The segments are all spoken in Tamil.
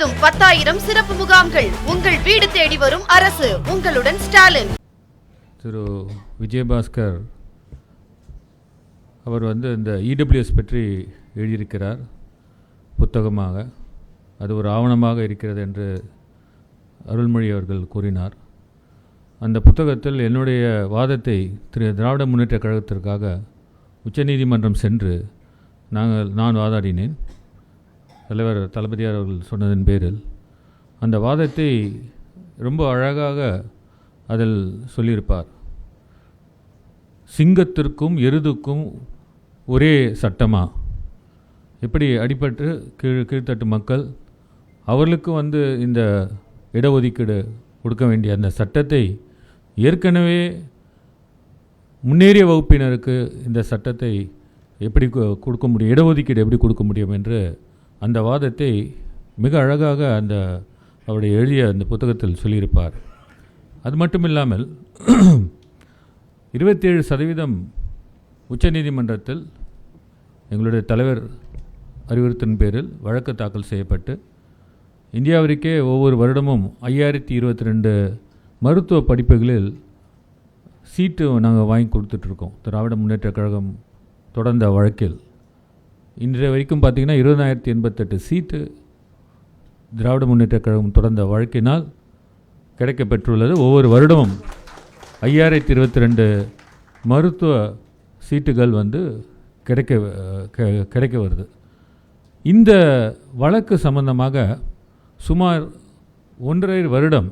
முழுவதும் பத்தாயிரம் சிறப்பு முகாம்கள் உங்கள் வீடு தேடி வரும் அரசு. உங்களுடன் ஸ்டாலின். திரு விஜயபாஸ்கர் அவர் வந்து இந்த இடபிள்யூஎஸ் பற்றி எழுதியிருக்கிறார் புத்தகமாக. அது ஒரு ஆவணமாக இருக்கிறது என்று அருள்மொழி அவர்கள் கூறினார். அந்த புத்தகத்தில் என்னுடைய வாதத்தை திரு திராவிட முன்னேற்ற கழகத்திற்காக உச்சநீதிமன்றம் சென்று நாங்கள் நான் வாதாடினேன். தலைவர் தளபதியார் அவர்கள் சொன்னதன் பேரில் அந்த வாதத்தை ரொம்ப அழகாக அதில் சொல்லியிருப்பார். சிங்கத்திற்கும் எருதுக்கும் ஒரே சட்டமா? எப்படி அடிபட்டு கீழ் கீழ்த்தட்டு மக்கள் அவர்களுக்கு வந்து இந்த இடஒதுக்கீடு கொடுக்க வேண்டிய அந்த சட்டத்தை ஏற்கனவே முன்னேறிய வகுப்பினருக்கு இந்த சட்டத்தை எப்படி கொடுக்க முடியும் இடஒதுக்கீடு எப்படி கொடுக்க முடியும் என்று அந்த வாதத்தை மிக அழகாக அந்த அவருடைய எழுதிய அந்த புத்தகத்தில் சொல்லியிருப்பார். அது மட்டும் இல்லாமல் இருபத்தேழு சதவீதம் உச்சநீதிமன்றத்தில் எங்களுடைய தலைவர் அறிவுறுத்தின் பேரில் வழக்கு தாக்கல் செய்யப்பட்டு இந்தியாவிற்கே ஒவ்வொரு வருடமும் ஐயாயிரத்தி இருபத்தி ரெண்டு மருத்துவ படிப்புகளில் சீட்டு நாங்கள் வாங்கி கொடுத்துட்ருக்கோம். திராவிட முன்னேற்ற கழகம் தொடர்ந்த வழக்கில். இன்றைய வரைக்கும் பார்த்திங்கன்னா இருபதாயிரத்தி எண்பத்தெட்டு சீட்டு திராவிட முன்னேற்ற கழகம் தொடர்ந்த வழக்கினால் கிடைக்கப்பெற்றுள்ளது. ஒவ்வொரு வருடமும் ஐயாயிரத்தி இருபத்தி ரெண்டு மருத்துவ சீட்டுகள் வந்து கிடைக்க கிடைக்க வருது. இந்த வழக்கு சம்பந்தமாக சுமார் ஒன்றரை வருடம்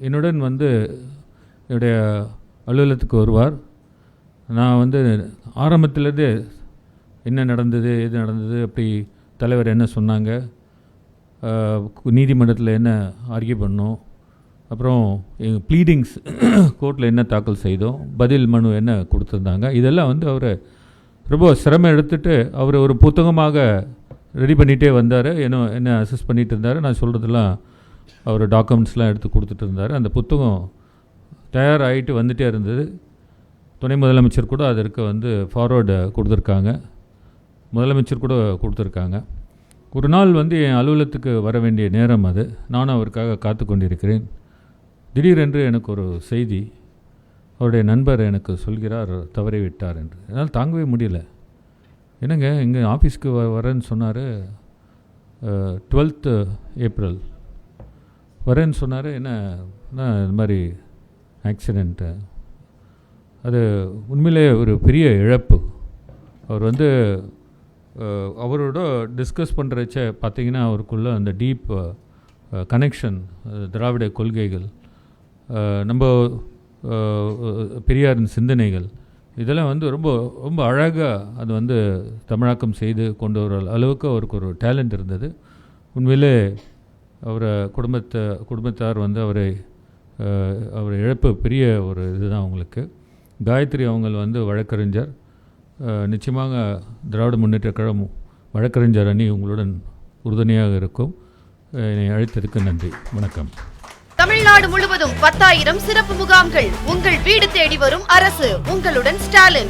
என்னுடன் வந்து என்னுடைய அலுவலகத்துக்கு வருவார். நான் வந்து ஆரம்பத்திலேருந்தே என்ன நடந்தது எது நடந்தது அப்படி தலைவர் என்ன சொன்னாங்க? நீதிமன்றத்தில் என்ன ஆர்கியூ பண்ணோம்? அப்புறம் எங்கள் ப்ளீடிங்ஸ் கோர்ட்டில் என்ன தாக்கல் செய்தோம்? பதில் மனு என்ன கொடுத்துருந்தாங்க? இதெல்லாம் வந்து அவர் ரொம்ப சிரமம் எடுத்துட்டு அவர் ஒரு புத்தகமாக ரெடி பண்ணிகிட்டே வந்தார். என்ன என்ன அசஸ் பண்ணிகிட்டு இருந்தார். நான் சொல்கிறதெல்லாம் அவர் டாக்குமெண்ட்ஸ்லாம் எடுத்து கொடுத்துட்டு இருந்தார். அந்த புத்தகம் தயாராகிட்டு வந்துகிட்டே இருந்தது. துணை முதலமைச்சர் கூட அதற்கு வந்து ஃபார்வேர்டு கொடுத்துருக்காங்க. முதலமைச்சர் கூட கொடுத்துருக்காங்க. ஒரு நாள் வந்து என் அலுவலகத்துக்கு வர வேண்டிய நேரம் அது. நானும் அவருக்காக காத்து கொண்டிருக்கிறேன். திடீரென்று எனக்கு ஒரு செய்தி. அவருடைய நண்பர் எனக்கு சொல்கிறார் தவறி விட்டார் என்று. என்னால் தாங்கவே முடியல. என்னங்க இங்கே ஆஃபீஸ்க்கு வ வரேன்னு சொன்னார் டுவெல்த்து ஏப்ரல். வரேன்னு சொன்னார் என்ன என்ன இது மாதிரி ஆக்சிடெண்ட்டு அது உண்மையிலே ஒரு பெரிய இழப்பு. அவர் வந்து அவரோட டிஸ்கஸ் பண்ணுறச்ச பார்த்தீங்கன்னா அவருக்குள்ள அந்த டீப் கனெக்ஷன் திராவிட கொள்கைகள் நம்ம பெரியாரின் சிந்தனைகள் இதெல்லாம் வந்து ரொம்ப ரொம்ப அழகாக அது வந்து தமிழாக்கம் செய்து கொண்டு வர அளவுக்கு அவருக்கு ஒரு டேலண்ட் இருந்தது. உண்மையிலே அவரை குடும்பத்தை குடும்பத்தார் வந்து அவரை அவரை அவர் இழப்பு பெரிய ஒரு இதுதான் அவங்களுக்கு. காயத்ரி அவங்க வந்து வழக்கறிஞர். நிச்சயமாக திராவிட முன்னேற்ற கழகம் வழக்கறிஞர் அணி உங்களுடன் உறுதுணையாக இருக்கும். என்னை அழைத்ததுக்கு நன்றி. வணக்கம். தமிழ்நாடு முழுவதும் பத்தாயிரம் சிறப்பு முகாம்கள் உங்கள் வீடு தேடி வரும் அரசு. உங்களுடன் ஸ்டாலின்.